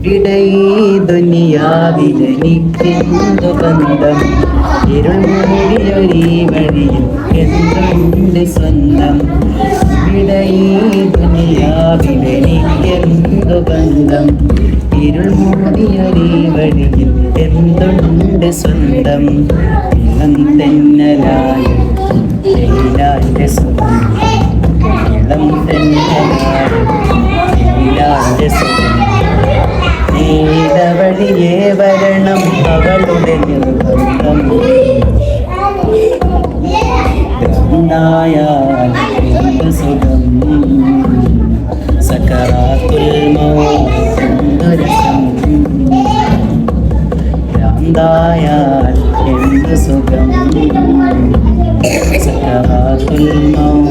ഇവിടെ ദുനിയാവിലെനിക്കെന്തു ബന്ധം ഇരുമൂടിയൊരീ വഴിയിൽ എന്തുണ്ട് സ്വന്തം? ഇവിടെ ദുനിയാവിലെനിക്കെന്തു ബന്ധം ഇരുൾ മൂടിയൊരീ വഴിയിൽ എന്തുണ്ട് സ്വന്തം? ഇളം തെന്നലായ നീല വഴിയേ വരണം അവളുടെ നിർബന്ധം. ഉണ്ടായാൽ സുഖം? സക്കറാത്തുൽ സുഖം? മൗ